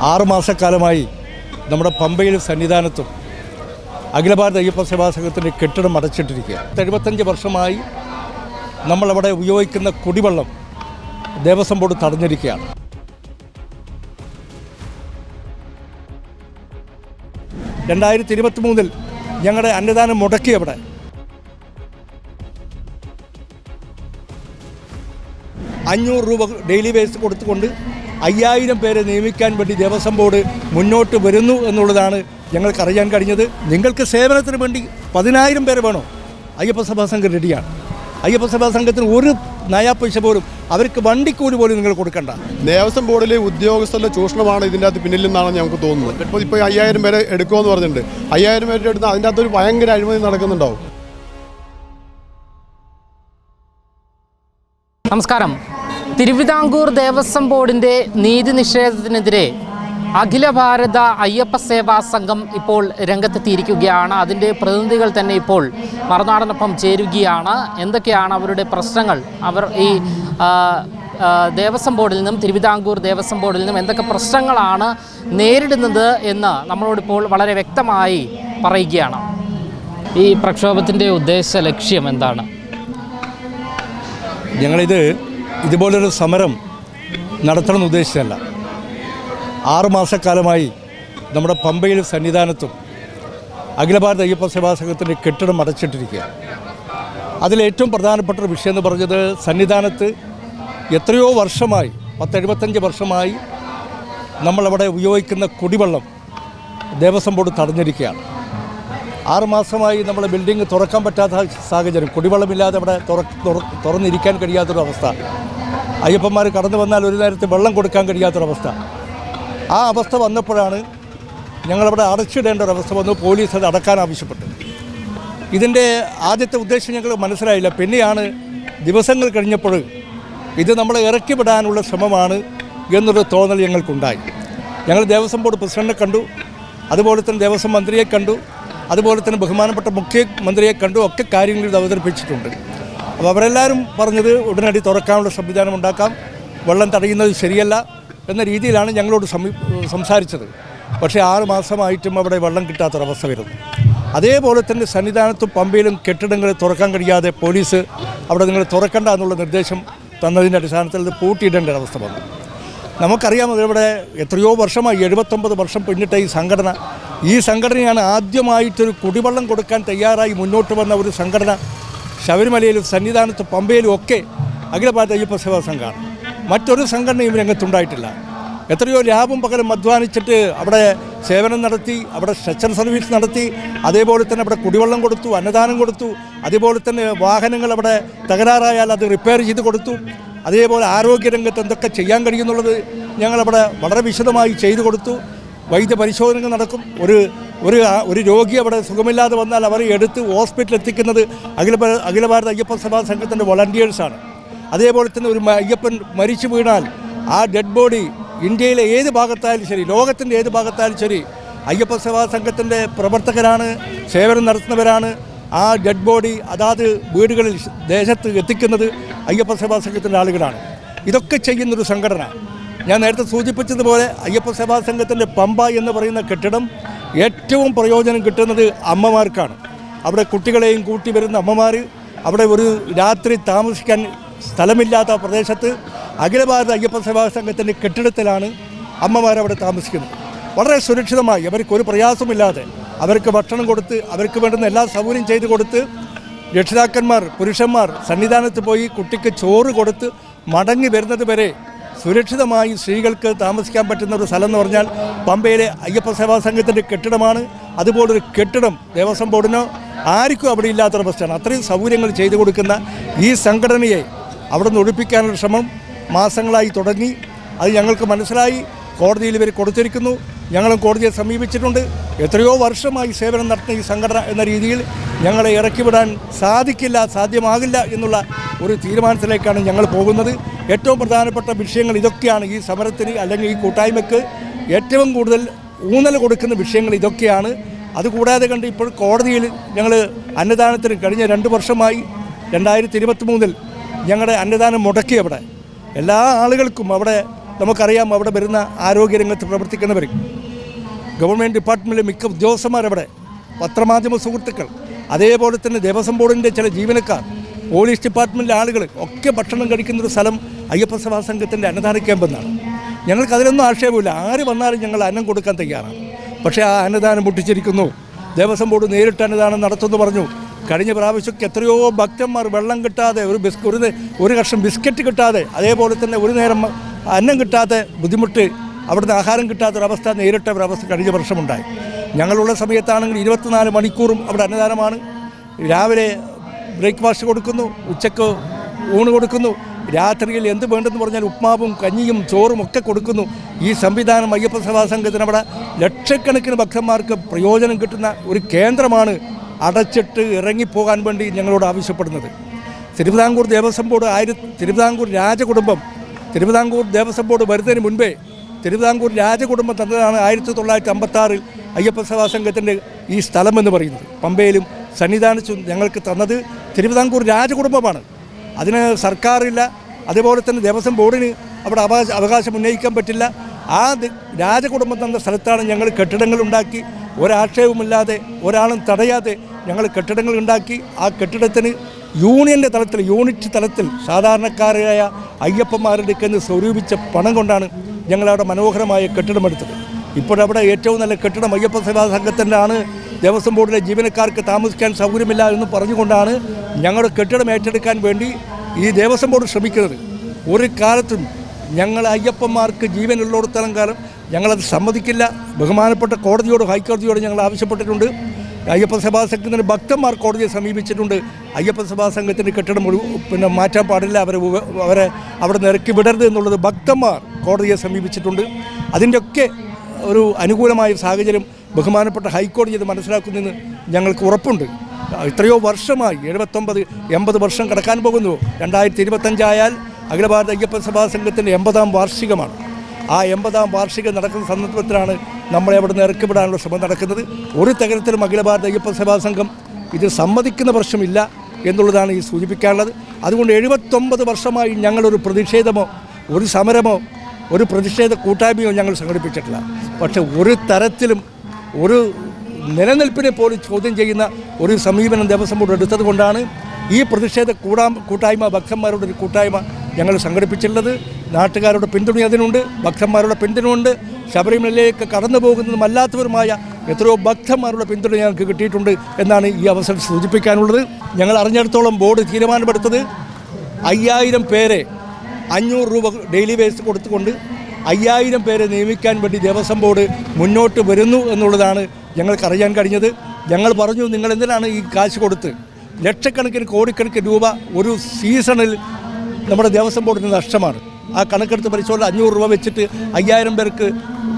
ആറുമാസക്കാലമായി നമ്മുടെ പമ്പയിൽ സന്നിധാനത്തും അഖില ഭാരത അയ്യപ്പ സേവാ സംഘത്തിന്റെ കെട്ടിടം അടച്ചിട്ടിരിക്കുക എഴുപത്തഞ്ച് വർഷമായി നമ്മളവിടെ ഉപയോഗിക്കുന്ന കുടിവെള്ളം ദേവസ്വം ബോർഡ് തടഞ്ഞിരിക്കുകയാണ്. രണ്ടായിരത്തി ഇരുപത്തി മൂന്നിൽ ഞങ്ങളുടെ അന്നദാനം മുടക്കി അവിടെ അഞ്ഞൂറ് രൂപ ഡെയിലി ബേസ് കൊടുത്തുകൊണ്ട് അയ്യായിരം പേരെ നിയമിക്കാൻ വേണ്ടി ദേവസ്വം ബോർഡ് മുന്നോട്ട് വരുന്നു എന്നുള്ളതാണ് ഞങ്ങൾക്ക് അറിയാൻ കഴിഞ്ഞത്. നിങ്ങൾക്ക് സേവനത്തിന് വേണ്ടി പതിനായിരം പേര് വേണോ? അയ്യപ്പസഭാ സംഘം റെഡിയാണ്. അയ്യപ്പസഭാ സംഘത്തിന് ഒരു നയാ പൈസ പോലും അവർക്ക് വണ്ടിക്കൂലി പോലും നിങ്ങൾ കൊടുക്കണ്ട. ദേവസ്വം ബോർഡിലെ ഉദ്യോഗസ്ഥരുടെ ചൂഷണമാണ് ഇതിന്റെ അകത്ത് പിന്നിൽ നിന്നാണ് ഞങ്ങൾക്ക് തോന്നുന്നത്. ഇപ്പോൾ ഇപ്പോൾ അയ്യായിരം പേരെ എടുക്കുമെന്ന് പറഞ്ഞിട്ടുണ്ട്. അയ്യായിരം പേരെ എടുത്ത് അതിന്റെ അകത്തൊരു ഭയങ്കര അഴിമതി നടക്കുന്നുണ്ടാവും. നമസ്കാരം. തിരുവിതാംകൂർ ദേവസ്വം ബോർഡിന്റെ നീതി നിഷേധത്തിനെതിരെ അഖില ഭാരത അയ്യപ്പ സേവാ സംഘം ഇപ്പോൾ രംഗത്തെത്തിയിരിക്കുകയാണ്. അതിന്റെ പ്രതിനിധികൾ തന്നെ ഇപ്പോൾ മറുനാടനൊപ്പം ചേരുകയാണ്. എന്തൊക്കെയാണ് അവരുടെ പ്രശ്നങ്ങൾ? അവർ ഈ ദേവസ്വം ബോർഡിൽ നിന്നും തിരുവിതാംകൂർ ദേവസ്വം ബോർഡിൽ നിന്നും എന്തൊക്കെ പ്രശ്നങ്ങളാണ് നേരിടുന്നത് എന്ന് നമ്മളോടിപ്പോൾ വളരെ വ്യക്തമായി പറയുകയാണ്. ഈ പ്രക്ഷോഭത്തിന്റെ ഉദ്ദേശ ലക്ഷ്യം എന്താണ്? ഞങ്ങളിത് ഇതുപോലൊരു സമരം നടത്തണമെന്ന് ഉദ്ദേശിച്ചതല്ല. ആറുമാസക്കാലമായി നമ്മുടെ പമ്പയിലും സന്നിധാനത്തും അഖില ഭാരത അയ്യപ്പ സേവാ സംഘത്തിന്റെ കെട്ടിടം അടച്ചിട്ടിരിക്കുക അതിലേറ്റവും പ്രധാനപ്പെട്ട ഒരു വിഷയം എന്ന് പറഞ്ഞത് സന്നിധാനത്ത് എത്രയോ വർഷമായി പത്തെഴുപത്തഞ്ച് വർഷമായി നമ്മളവിടെ ഉപയോഗിക്കുന്ന കുടിവെള്ളം ദേവസ്വം ബോർഡ് തടഞ്ഞിരിക്കുകയാണ്. ആറുമാസമായി നമ്മൾ ബിൽഡിംഗ് തുറക്കാൻ പറ്റാത്ത സാഹചര്യം. കുടിവെള്ളമില്ലാതെ അവിടെ തുറ തുറ- തുറന്നിരിക്കാൻ കഴിയാത്തൊരു അവസ്ഥ. അയ്യപ്പന്മാർ കടന്നു വന്നാൽ ഒരു നേരത്തെ വെള്ളം കൊടുക്കാൻ കഴിയാത്തൊരവസ്ഥ. ആ അവസ്ഥ വന്നപ്പോഴാണ് ഞങ്ങളവിടെ അടച്ചിടേണ്ട ഒരു അവസ്ഥ വന്നു. പോലീസ് അത് അടക്കാൻ ആവശ്യപ്പെട്ടു. ഇതിന്റെ ആദ്യത്തെ ഉദ്ദേശം ഞങ്ങൾ മനസ്സിലായില്ല. പിന്നെയാണ് ദിവസങ്ങൾ കഴിഞ്ഞപ്പോൾ ഇത് നമ്മളെ ഇറക്കി വിടാനുള്ള ശ്രമമാണ് എന്നൊരു തോന്നൽ ഞങ്ങൾക്കുണ്ടായി. ഞങ്ങൾ ദേവസ്വം ബോർഡ് പ്രസിഡന്റിനെ കണ്ടു. അതുപോലെ തന്നെ ദേവസ്വം മന്ത്രിയെ കണ്ടു. അതുപോലെ തന്നെ ബഹുമാനപ്പെട്ട മുഖ്യമന്ത്രിയെ കണ്ടു. ഒക്കെ കാര്യങ്ങൾ ഇത് അവതരിപ്പിച്ചിട്ടുണ്ട്. അപ്പോൾ അവരെല്ലാവരും പറഞ്ഞത് ഉടനടി തുറക്കാനുള്ള സംവിധാനം ഉണ്ടാക്കാം. വെള്ളം തടയുന്നത് ശരിയല്ല എന്ന രീതിയിലാണ് ഞങ്ങളോട് സംസാരിച്ചത്. പക്ഷേ ആറ് മാസമായിട്ടും അവിടെ വെള്ളം കിട്ടാത്തൊരവസ്ഥ വരുന്നു. അതേപോലെ തന്നെ സന്നിധാനത്തും പമ്പയിലും കെട്ടിടങ്ങൾ തുറക്കാൻ കഴിയാതെ പോലീസ് അവിടെ നിങ്ങൾ തുറക്കണ്ട എന്നുള്ള നിർദ്ദേശം തന്നതിന്റെ അടിസ്ഥാനത്തിൽ ഇത് പൂട്ടിയിടേണ്ട അവസ്ഥ വന്നു. നമുക്കറിയാം ഇവിടെ എത്രയോ വർഷമായി എഴുപത്തൊമ്പത് വർഷം പിന്നിട്ട ഈ സംഘടന. ഈ സംഘടനയാണ് ആദ്യമായിട്ടൊരു കുടിവെള്ളം കൊടുക്കാൻ തയ്യാറായി മുന്നോട്ട് വന്ന ഒരു സംഘടന. ശബരിമലയിലും സന്നിധാനത്ത് പമ്പയിലും ഒക്കെ അഖില ഭാരത അയ്യപ്പ സേവാ സംഘമാണ് മറ്റൊരു സംഘടനയും രംഗത്തുണ്ടായിട്ടില്ല. എത്രയോ ലാഭം പകരം അധ്വാനിച്ചിട്ട് അവിടെ സേവനം നടത്തി അവിടെ സ്ട്രെച്ചർ സർവീസ് നടത്തി അതേപോലെ തന്നെ അവിടെ കുടിവെള്ളം കൊടുത്തു അന്നദാനം കൊടുത്തു അതേപോലെ തന്നെ വാഹനങ്ങൾ അവിടെ തകരാറായാൽ അത് റിപ്പയർ ചെയ്ത് കൊടുത്തു. അതേപോലെ ആരോഗ്യരംഗത്ത് എന്തൊക്കെ ചെയ്യാൻ കഴിയുന്നുള്ളത് ഞങ്ങളവിടെ വളരെ വിശദമായി ചെയ്തു കൊടുത്തു. വൈദ്യ പരിശോധനകൾ നടക്കും. ഒരു ഒരു ഒരു രോഗി അവിടെ സുഖമില്ലാതെ വന്നാൽ അവരെ എടുത്ത് ഹോസ്പിറ്റലിൽ എത്തിക്കുന്നത് അഖില അഖില ഭാരത അയ്യപ്പ സഭാ സംഘത്തിന്റെ വോളണ്ടിയേഴ്സാണ് അതേപോലെ തന്നെ ഒരു അയ്യപ്പൻ മരിച്ചു വീണാൽ ആ ഡെഡ് ബോഡി ഇന്ത്യയിലെ ഏത് ഭാഗത്തായാലും ശരി ലോകത്തിന്റെ ഏത് ഭാഗത്തായാലും ശരി അയ്യപ്പ സഭാ സംഘത്തിന്റെ പ്രവർത്തകരാണ് സേവനം നടത്തുന്നവരാണ്. ആ ഡെഡ് ബോഡി അതാത് വീടുകളിൽ ദേശത്ത് എത്തിക്കുന്നത് അയ്യപ്പ സേവാ സംഘത്തിന്റെ ആളുകളാണ്. ഇതൊക്കെ ചെയ്യുന്നൊരു സംഘടന. ഞാൻ നേരത്തെ സൂചിപ്പിച്ചതുപോലെ അയ്യപ്പ സേവാ സംഘത്തിന്റെ പമ്പ എന്ന് പറയുന്ന കെട്ടിടം ഏറ്റവും പ്രയോജനം കിട്ടുന്നത് അമ്മമാർക്കാണ്. അവിടെ കുട്ടികളെയും കൂട്ടി വരുന്ന അമ്മമാർ അവിടെ ഒരു രാത്രി താമസിക്കാൻ സ്ഥലമില്ലാത്ത പ്രദേശത്ത് അഖില ഭാരത അയ്യപ്പ സേവാ സംഘത്തിന്റെ കെട്ടിടത്തിലാണ് അമ്മമാരവിടെ താമസിക്കുന്നത്. വളരെ സുരക്ഷിതമായി അവർക്കൊരു പ്രയാസമില്ലാതെ അവർക്ക് ഭക്ഷണം കൊടുത്ത് അവർക്ക് വേണ്ടുന്ന എല്ലാ സൗകര്യം ചെയ്തു കൊടുത്ത് രക്ഷിതാക്കന്മാർ പുരുഷന്മാർ സന്നിധാനത്ത് പോയി കുട്ടിക്ക് ചോറ് കൊടുത്ത് മടങ്ങി വരുന്നത് വരെ സുരക്ഷിതമായി സ്ത്രീകൾക്ക് താമസിക്കാൻ പറ്റുന്ന ഒരു സ്ഥലം എന്ന് പറഞ്ഞാൽ പമ്പയിലെ അയ്യപ്പ സേവാ സംഘത്തിന്റെ കെട്ടിടമാണ്. അതുപോലൊരു കെട്ടിടം ദേവസ്വം ബോർഡിനോ ആർക്കും അവിടെ ഇല്ലാത്തൊരവസ്ഥയാണ് അത്രയും സൗകര്യങ്ങൾ ചെയ്തു കൊടുക്കുന്ന ഈ സംഘടനയെ അവിടെ നിന്ന് ഒഴിപ്പിക്കാനുള്ള ശ്രമം മാസങ്ങളായി തുടങ്ങി. അത് ഞങ്ങൾക്ക് മനസ്സിലായി. കോടതിയിൽ ഇവർ കൊടുത്തിരിക്കുന്നു. ഞങ്ങളും കോടതിയെ സമീപിച്ചിട്ടുണ്ട്. എത്രയോ വർഷമായി സേവനം നടത്തുന്ന ഈ സംഘടന എന്ന രീതിയിൽ ഞങ്ങളെ ഇറക്കിവിടാൻ സാധിക്കില്ല സാധ്യമാകില്ല എന്നുള്ള ഒരു തീരുമാനത്തിലേക്കാണ് ഞങ്ങൾ പോകുന്നത്. ഏറ്റവും പ്രധാനപ്പെട്ട വിഷയങ്ങൾ ഇതൊക്കെയാണ് ഈ സമരത്തിന് അല്ലെങ്കിൽ ഈ കൂട്ടായ്മയ്ക്ക് ഏറ്റവും കൂടുതൽ ഊന്നൽ കൊടുക്കുന്ന വിഷയങ്ങൾ ഇതൊക്കെയാണ്. അതുകൂടാതെ കണ്ട് ഇപ്പോൾ കോടതിയിൽ ഞങ്ങൾ അന്നദാനത്തിന് കഴിഞ്ഞ രണ്ട് വർഷമായി രണ്ടായിരത്തി ഇരുപത്തി മൂന്നിൽ ഞങ്ങളുടെ അന്നദാനം മുടക്കി അവിടെ എല്ലാ ആളുകൾക്കും അവിടെ നമുക്കറിയാം അവിടെ വരുന്ന ആരോഗ്യരംഗത്ത് പ്രവർത്തിക്കുന്നവർ ഗവൺമെന്റ് ഡിപ്പാർട്ട്മെന്റിലെ മിക്ക ഉദ്യോഗസ്ഥന്മാരവിടെ. പത്രമാധ്യമ സുഹൃത്തുക്കൾ. അതേപോലെ തന്നെ ദേവസ്വം ബോർഡിന്റെ ചില ജീവനക്കാർ പോലീസ് ഡിപ്പാർട്ട്മെന്റിലെ ആളുകൾ ഒക്കെ ഭക്ഷണം കഴിക്കുന്ന ഒരു സ്ഥലം അയ്യപ്പ സഭാ സംഘത്തിന്റെ അന്നദാന ക്യാമ്പെന്നാണ് ഞങ്ങൾക്ക് അതിലൊന്നും ആക്ഷേപമില്ല ആര് വന്നാലും ഞങ്ങൾ അന്നം കൊടുക്കാൻ തയ്യാറാണ്. പക്ഷേ ആ അന്നദാനം പൊട്ടിച്ചിരിക്കുന്നു. ദേവസ്വം ബോർഡ് നേരിട്ട് അന്നദാനം നടത്തുമെന്ന് പറഞ്ഞു. കഴിഞ്ഞ പ്രാവശ്യമൊക്കെ എത്രയോ ഭക്തന്മാർ വെള്ളം കിട്ടാതെ ഒരു ബിസ്ക് ഒരു ഒരു കഷ്ണം ബിസ്ക്കറ്റ് കിട്ടാതെ അതേപോലെ തന്നെ ഒരു നേരം അന്നം കിട്ടാത്ത ബുദ്ധിമുട്ട് അവിടുന്ന് ആഹാരം കിട്ടാത്തൊരവസ്ഥ നേരിട്ട ഒരവസ്ഥ കഴിഞ്ഞ വർഷമുണ്ടായി. ഞങ്ങളുള്ള സമയത്താണെങ്കിൽ ഇരുപത്തിനാല് മണിക്കൂറും അവിടെ അന്നദാനമാണ്. രാവിലെ ബ്രേക്ക്ഫാസ്റ്റ് കൊടുക്കുന്നു ഉച്ചയ്ക്ക് ഊണ് കൊടുക്കുന്നു. രാത്രിയിൽ എന്ത് വേണ്ടെന്ന് പറഞ്ഞാൽ ഉപ്മാവും കഞ്ഞിയും ചോറും ഒക്കെ കൊടുക്കുന്നു. ഈ സംവിധാനം അയ്യപ്പ സഭാ സംഘത്തിന് അവിടെ ലക്ഷക്കണക്കിന് ഭക്തന്മാർക്ക് പ്രയോജനം കിട്ടുന്ന ഒരു കേന്ദ്രമാണ് അടച്ചിട്ട് ഇറങ്ങിപ്പോകാൻ വേണ്ടി ഞങ്ങളോട് ആവശ്യപ്പെടുന്നത്. തിരുവിതാംകൂർ ദേവസ്വം ബോർഡ് ആയിരത്തി തിരുവിതാംകൂർ രാജകുടുംബം തിരുവിതാംകൂർ ദേവസ്വം ബോർഡ് വരുന്നതിന് മുൻപേ തിരുവിതാംകൂർ രാജകുടുംബം തന്നതാണ് ആയിരത്തി തൊള്ളായിരത്തി അമ്പത്താറിൽ അയ്യപ്പ സഭാ സംഘത്തിന്റെ ഈ സ്ഥലമെന്ന് പറയുന്നത്. പമ്പയിലും സന്നിധാനിച്ചും ഞങ്ങൾക്ക് തന്നത് തിരുവിതാംകൂർ രാജകുടുംബമാണ്. അതിന് സർക്കാരില്ല അതുപോലെ തന്നെ ദേവസ്വം ബോർഡിന് അവിടെ അവകാശ അവകാശം ഉന്നയിക്കാൻ പറ്റില്ല. ആ രാജകുടുംബം തന്ന സ്ഥലത്താണ് ഞങ്ങൾ കെട്ടിടങ്ങൾ ഉണ്ടാക്കി. ഒരാക്ഷേപമില്ലാതെ ഒരാളും തടയാതെ ഞങ്ങൾ കെട്ടിടങ്ങൾ ഉണ്ടാക്കി. ആ കെട്ടിടത്തിന് യൂണിയന്റെ തലത്തിൽ യൂണിറ്റ് തലത്തിൽ സാധാരണക്കാരായ അയ്യപ്പന്മാരുടെ കയ്യിൽ സ്വരൂപിച്ച പണം കൊണ്ടാണ് ഞങ്ങളവിടെ മനോഹരമായ കെട്ടിടമെടുത്തത് ഇപ്പോഴവിടെ ഏറ്റവും നല്ല കെട്ടിടം അയ്യപ്പ സേവാ സംഘത്തിന്റെ ആണ് ദേവസ്വം ബോർഡിലെ ജീവനക്കാർക്ക് താമസിക്കാൻ സൗകര്യമില്ല എന്ന് പറഞ്ഞുകൊണ്ടാണ് ഞങ്ങളുടെ കെട്ടിടം ഏറ്റെടുക്കാൻ വേണ്ടി ഈ ദേവസ്വം ബോർഡ് ശ്രമിക്കുന്നത്. ഒരു കാലത്തും ഞങ്ങൾ അയ്യപ്പന്മാർക്ക് ജീവനുള്ളിടത്തോളം കാലം ഞങ്ങളത് സമ്മതിക്കില്ല. ബഹുമാനപ്പെട്ട കോടതിയോടും ഹൈക്കോടതിയോടും ഞങ്ങൾ ആവശ്യപ്പെട്ടിട്ടുണ്ട്. അയ്യപ്പ സഭാ ഭക്തന്മാർ കോടതിയെ സമീപിച്ചിട്ടുണ്ട്. അയ്യപ്പ സഭാ സംഘത്തിന്റെ കെട്ടിടം പിന്നെ മാറ്റാൻ പാടില്ല. അവരെ അവരെ അവിടെ നിന്ന് ഇറക്കി വിടരുത് എന്നുള്ളത് ഭക്തന്മാർ കോടതിയെ സമീപിച്ചിട്ടുണ്ട്. അതിന്റെയൊക്കെ ഒരു അനുകൂലമായ സാഹചര്യം ബഹുമാനപ്പെട്ട ഹൈക്കോടതി ഇത് മനസ്സിലാക്കുന്നതെന്ന് ഞങ്ങൾക്ക് ഉറപ്പുണ്ട്. എത്രയോ വർഷമായി എഴുപത്തൊമ്പത് എൺപത് വർഷം കടക്കാൻ പോകുന്നു. രണ്ടായിരത്തി ഇരുപത്തഞ്ചായാൽ അഖില ഭാരത അയ്യപ്പ സഭാ സംഘത്തിന്റെ എൺപതാം വാർഷികമാണ്. ആ എൺപതാം വാർഷികം നടക്കുന്ന സന്ദർഭത്തിലാണ് നമ്മളെ അവിടെ നിന്ന് ഇറക്കിവിടാനുള്ള ശ്രമം നടക്കുന്നത്. ഒരു തരത്തിലും അഖില ഭാരത അയ്യപ്പ സഭാ സംഘം ഇത് സമ്മതിക്കുന്ന പ്രശ്നമില്ല എന്നുള്ളതാണ് ഈ സൂചിപ്പിക്കാനുള്ളത്. അതുകൊണ്ട് എഴുപത്തൊമ്പത് വർഷമായി ഞങ്ങളൊരു പ്രതിഷേധമോ ഒരു സമരമോ ഒരു പ്രതിഷേധ കൂട്ടായ്മയോ ഞങ്ങൾ സംഘടിപ്പിച്ചിട്ടില്ല. പക്ഷെ ഒരു തരത്തിലും ഒരു നിലനിൽപ്പിനെ പോലും ചോദ്യം ചെയ്യുന്ന ഒരു സമീപനം ദേവസ്വം ബോർഡ് എടുത്തത് കൊണ്ടാണ് ഈ പ്രതിഷേധ കൂടാ കൂട്ടായ്മ ഭക്തന്മാരുടെ ഒരു കൂട്ടായ്മ ഞങ്ങൾ സംഘടിപ്പിച്ചിട്ടുള്ളത്. നാട്ടുകാരുടെ പിന്തുണ അതിനുണ്ട്. ഭക്തന്മാരുടെ പിന്തുണയുണ്ട്. ശബരിമലയിലേക്ക് കടന്നു പോകുന്നതുമല്ലാത്തവരുമായ എത്രയോ ഭക്തന്മാരുടെ പിന്തുണ ഞങ്ങൾക്ക് കിട്ടിയിട്ടുണ്ട് എന്നാണ് ഈ അവസരം സൂചിപ്പിക്കാനുള്ളത്. ഞങ്ങൾ അറിഞ്ഞിടത്തോളം ബോർഡ് തീരുമാനമെടുത്തത് അയ്യായിരം പേരെ അഞ്ഞൂറ് രൂപ ഡെയിലി വേസ് കൊടുത്തുകൊണ്ട് അയ്യായിരം പേരെ നിയമിക്കാൻ വേണ്ടി ദേവസ്വം ബോർഡ് മുന്നോട്ട് വരുന്നു എന്നുള്ളതാണ് ഞങ്ങൾക്ക് അറിയാൻ കഴിഞ്ഞത്. ഞങ്ങൾ പറഞ്ഞു നിങ്ങൾ എന്തിനാണ് ഈ കാശ് കൊടുത്ത്? ലക്ഷക്കണക്കിന് കോടിക്കണക്കിന് രൂപ ഒരു സീസണിൽ നമ്മുടെ ദേവസ്വം ബോർഡിന് നഷ്ടമാണ്. ആ കണക്കെടുത്ത് പരിശോധന അഞ്ഞൂറ് രൂപ വെച്ചിട്ട് അയ്യായിരം പേർക്ക്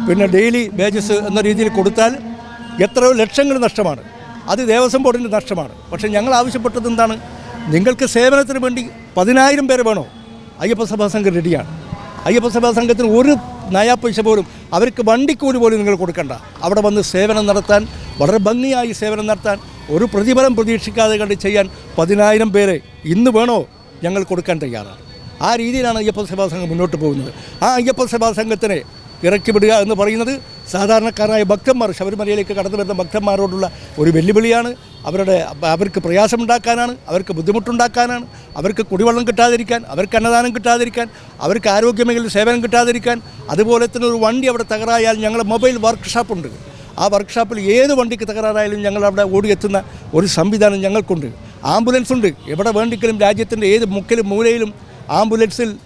പിന്നെ ഡെയിലി വേജസ് എന്ന രീതിയിൽ കൊടുത്താൽ എത്രയോ ലക്ഷങ്ങൾ നഷ്ടമാണ്. അത് ദേവസ്വം ബോർഡിന്റെ നഷ്ടമാണ്. പക്ഷേ ഞങ്ങൾ ആവശ്യപ്പെട്ടത് എന്താണ്? നിങ്ങൾക്ക് സേവനത്തിന് വേണ്ടി പതിനായിരം പേര് വേണോ? അയ്യപ്പസഭാ സംഘം റെഡിയാണ്. അയ്യപ്പസഭാ സംഘത്തിന് ഒരു നയാ പൈസ പോലും അവർക്ക് വണ്ടിക്കൂലി പോലും നിങ്ങൾ കൊടുക്കണ്ട. അവിടെ വന്ന് സേവനം നടത്താൻ വളരെ ഭംഗിയായി സേവനം നടത്താൻ ഒരു പ്രതിഫലം പ്രതീക്ഷിക്കാതെ കണ്ട് ചെയ്യാൻ പതിനായിരം പേരെ ഇന്ന് വേണോ? ഞങ്ങൾ കൊടുക്കാൻ തയ്യാറാണ്. ആ രീതിയിലാണ് അയ്യപ്പ സഭാ സംഘം മുന്നോട്ട് പോകുന്നത്. ആ അയ്യപ്പ സഭാ സംഘത്തിനെ ഇറക്കി വിടുക എന്ന് പറയുന്നത് സാധാരണക്കാരായ ഭക്തന്മാർ ശബരിമലയിലേക്ക് കടന്നു വരുന്ന ഭക്തന്മാരോടുള്ള ഒരു വെല്ലുവിളിയാണ്. അവരുടെ അവർക്ക് പ്രയാസമുണ്ടാക്കാനാണ് അവർക്ക് ബുദ്ധിമുട്ടുണ്ടാക്കാനാണ് അവർക്ക് കുടിവെള്ളം കിട്ടാതിരിക്കാൻ അവർക്ക് അന്നദാനം കിട്ടാതിരിക്കാൻ അവർക്ക് ആരോഗ്യമേഖലയിൽ സേവനം കിട്ടാതിരിക്കാൻ. അതുപോലെ തന്നെ ഒരു വണ്ടി അവിടെ തകരായാൽ ഞങ്ങൾ മൊബൈൽ വർക്ക്ഷോപ്പുണ്ട്. ആ വർക്ക്ഷോപ്പിൽ ഏത് വണ്ടിക്ക് തകരാറായാലും ഞങ്ങൾ അവിടെ ഓടിയെത്തുന്ന ഒരു സംവിധാനം ഞങ്ങൾക്കുണ്ട്. ആംബുലൻസ് ഉണ്ട്. എവിടെ വേണ്ടിക്കലും രാജ്യത്തിന്റെ ഏത് മുക്കിലും മൂലയിലും ആംബുലൻസിൽ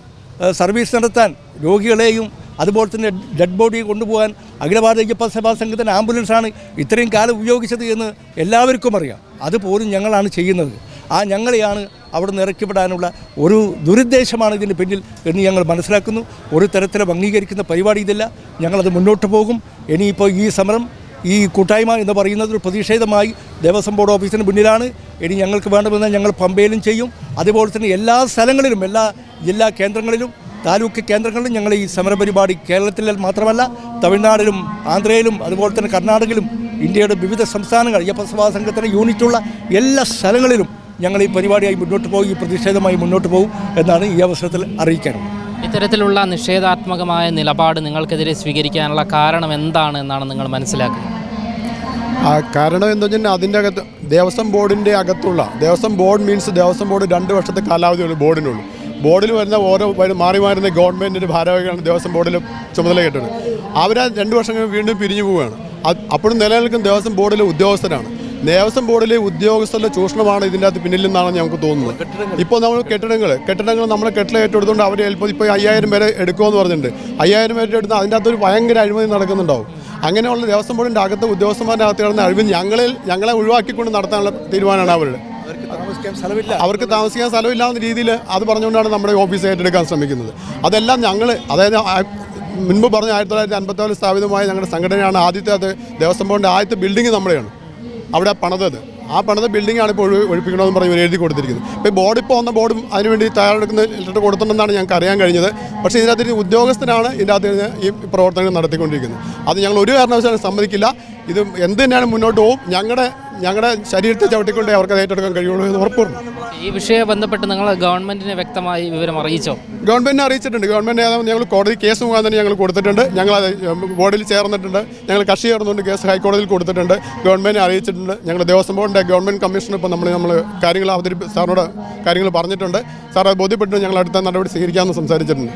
സർവീസ് നടത്താൻ രോഗികളെയും അതുപോലെ തന്നെ ഡെഡ് ബോഡി കൊണ്ടുപോകാൻ അഖില ഭാരതീയ സഭാ സംഘത്തിന്റെ ആംബുലൻസാണ് ഇത്രയും കാലം ഉപയോഗിച്ചത് എന്ന് എല്ലാവർക്കും അറിയാം. അതുപോലും ഞങ്ങളാണ് ചെയ്യുന്നത്. ആ ഞങ്ങളെയാണ് അവിടെ നിന്ന് ഇറക്കിവിടാനുള്ള ഒരു ദുരുദ്ദേശമാണ് ഇതിന് പിന്നിൽ എന്ന് ഞങ്ങൾ മനസ്സിലാക്കുന്നു. ഒരു തരത്തിലും അംഗീകരിക്കുന്ന പരിപാടി ഇതില്ല. ഞങ്ങളത് മുന്നോട്ട് പോകും. ഇനിയിപ്പോൾ ഈ സമരം ഈ കൂട്ടായ്മ എന്ന് പറയുന്നത് ഒരു പ്രതിഷേധമായി ദേവസ്വം ബോർഡ് ഓഫീസിന് മുന്നിലാണ്. ഇനി ഞങ്ങൾക്ക് വേണ്ടതെന്ന് ഞങ്ങൾ പമ്പയിലും ചെയ്യും. അതുപോലെ തന്നെ എല്ലാ സ്ഥലങ്ങളിലും എല്ലാ ജില്ലാ കേന്ദ്രങ്ങളിലും താലൂക്ക് കേന്ദ്രങ്ങളിലും ഞങ്ങൾ ഈ സമരപരിപാടി കേരളത്തിൽ മാത്രമല്ല തമിഴ്നാടിലും ആന്ധ്രയിലും അതുപോലെ തന്നെ കർണാടകയിലും ഇന്ത്യയുടെ വിവിധ സംസ്ഥാനങ്ങൾ അയ്യപ്പസഭാ സംഘത്തിന് യൂണിറ്റുള്ള എല്ലാ സ്ഥലങ്ങളിലും ഞങ്ങൾ ഈ പരിപാടിയായി മുന്നോട്ട് പോകും ഈ പ്രതിഷേധമായി മുന്നോട്ട് പോകും എന്നാണ് ഈ അവസരത്തിൽ അറിയിക്കാനുള്ളത്. ഇത്തരത്തിലുള്ള നിഷേധാത്മകമായ നിലപാട് നിങ്ങൾക്കെതിരെ സ്വീകരിക്കാനുള്ള കാരണം എന്താണ് എന്നാണ് നിങ്ങൾ മനസ്സിലാക്കുന്നത്? കാരണം എന്താ വെച്ചാൽ അതിന്റെ അകത്ത് ദേവസ്വം ബോർഡിന്റെ അകത്തുള്ള Devaswom board means Devaswom board രണ്ട് വർഷത്തെ കാലാവധിയുള്ളൂ ബോർഡിനുള്ളൂ. ബോർഡിൽ വരുന്ന ഓരോ മാറി മാറി മാറുന്ന ഗവൺമെന്റിന്റെ ഭാരവാഹികളാണ് ദേവസ്വം ബോർഡിൽ ചുമതല കേട്ടത് അവർ രണ്ട് വർഷം വീണ്ടും പിരിഞ്ഞു പോവുകയാണ്. അപ്പോഴും നിലനിൽക്കുന്ന ദേവസ്വം ബോർഡിലെ ഉദ്യോഗസ്ഥരാണ്. ദേവസ്വം ബോർഡിലെ ഉദ്യോഗസ്ഥരുടെ ചൂഷണമാണ് ഇതിന്റെ അകത്ത് പിന്നിൽ നിന്നാണ് ഞങ്ങൾക്ക് തോന്നുന്നത്. ഇപ്പോൾ നമ്മൾ കെട്ടിടങ്ങൾ കെട്ടിടങ്ങൾ നമ്മൾ കെട്ടിടം ഏറ്റെടുത്തുകൊണ്ട് അവർ ചിലപ്പോൾ ഇപ്പോൾ അയ്യായിരം പേരെ എടുക്കുമെന്ന് പറഞ്ഞിട്ടുണ്ട്. അയ്യായിരം പേരെ എടുത്ത് അതിന്റെ അകത്തൊരു ഭയങ്കര അഴിമതി നടക്കുന്നുണ്ടാവും. അങ്ങനെയുള്ള ദേവസ്വം ബോർഡിന്റെ അകത്ത് ഉദ്യോഗസ്ഥന്മാരുടെ അകത്ത് കിടന്ന അഴിവ് ഞങ്ങളിൽ ഞങ്ങളെ ഒഴിവാക്കിക്കൊണ്ട് നടത്താനുള്ള തീരുമാനമാണ് അവരുടെ. അവർക്ക് താമസിക്കാൻ സ്ഥലമില്ല. അവർക്ക് താമസിക്കാൻ സ്ഥലമില്ലാത്ത രീതിയിൽ അത് പറഞ്ഞുകൊണ്ടാണ് നമ്മുടെ ഓഫീസ് ഏറ്റെടുക്കാൻ ശ്രമിക്കുന്നത്. അതെല്ലാം ഞങ്ങൾ അതായത് മുൻപ് പറഞ്ഞ ആയിരത്തി തൊള്ളായിരത്തി അൻപത്തിനാല് സ്ഥാപിതമായ ഞങ്ങളുടെ സംഘടനയാണ് ആദ്യത്തെ അത് ദേവസ്വം ബോർഡിന്റെ ആദ്യത്തെ ബിൽഡിംഗ് നമ്മുടെയാണ് അവിടെ പണിതത്. ആ പണിത ബിൽഡിംഗാണ് ഇപ്പോൾ ഒഴി ഒഴിപ്പിക്കണമെന്ന് പറഞ്ഞ് ഇവർ എഴുതി കൊടുത്തിരിക്കുന്നത്. ഇപ്പോൾ ബോർഡ് ഇപ്പോൾ വന്ന ബോർഡും അതിനുവേണ്ടി തയ്യാറെടുക്കുന്ന ലെറ്റർ കൊടുത്തിട്ടുണ്ടെന്നാണ് ഞങ്ങൾക്ക് അറിയാൻ കഴിഞ്ഞത്. പക്ഷേ ഇതിനകത്ത് ഉദ്യോഗസ്ഥനാണ് ഇതിന്റെ അകത്ത് ഈ പ്രവർത്തനങ്ങൾ നടത്തിക്കൊണ്ടിരിക്കുന്നത്. അത് ഞങ്ങൾ ഒരു കാരണവശാലും സമ്മതിക്കില്ല. ഇത് എന്ത് തന്നെയാണ് മുന്നോട്ട് പോകും ഞങ്ങളുടെ ഞങ്ങളുടെ ശരീരത്തെ ചവിട്ടിക്കൊണ്ടേ അവർക്ക് ഏറ്റെടുക്കാൻ കഴിയുള്ളൂ എന്ന് ഉറപ്പുണ്ട് ഈ വിഷയം ബന്ധപ്പെട്ട് നിങ്ങൾ ഗവൺമെന്റിനെ വ്യക്തമായി വിവരം അറിയിച്ചോ? ഗവൺമെന്റിനെ അറിയിച്ചിട്ടുണ്ട്. ഗവൺമെന്റ് ഞങ്ങൾ കോടതി കേസ് മുഖാന്തരം തന്നെ ഞങ്ങൾ കൊടുത്തിട്ടുണ്ട്. ഞങ്ങൾ അത് ബോർഡിൽ ചേർന്നിട്ടുണ്ട്. ഞങ്ങൾ കക്ഷി ചേർന്നുകൊണ്ട് കേസ് ഹൈക്കോടതിയിൽ കൊടുത്തിട്ടുണ്ട്. ഗവൺമെന്റിനെ അറിയിച്ചിട്ടുണ്ട്. ഞങ്ങൾ ദേവസ്വം ബോർഡിന്റെ ഗവൺമെന്റ് കമ്മീഷണർ ഇപ്പോൾ നമ്മൾ നമ്മൾ കാര്യങ്ങൾ അവതരിപ്പി സാറിനോട് കാര്യങ്ങൾ പറഞ്ഞിട്ടുണ്ട്. സാർ അത് ബോധ്യപ്പെട്ട് ഞങ്ങൾ അടുത്ത നടപടി സ്വീകരിക്കാമെന്ന് സംസാരിച്ചിട്ടുണ്ട്.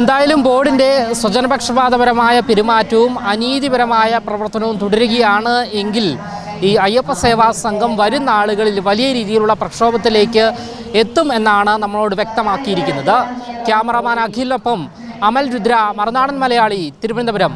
എന്തായാലും ബോർഡിന്റെ സ്വജനപക്ഷപാതപരമായ പെരുമാറ്റവും അനീതിപരമായ പ്രവർത്തനവും തുടരുകയാണ് എങ്കിൽ ഈ അയ്യപ്പ സേവാ സംഘം വരുന്ന ആളുകളിൽ വലിയ രീതിയിലുള്ള പ്രക്ഷോഭത്തിലേക്ക് എത്തും എന്നാണ് നമ്മളോട് വ്യക്തമാക്കിയിരിക്കുന്നത്. ക്യാമറമാൻ അഖിലിനൊപ്പം അമൽ രുദ്ര മറുനാടൻ മലയാളി തിരുവനന്തപുരം.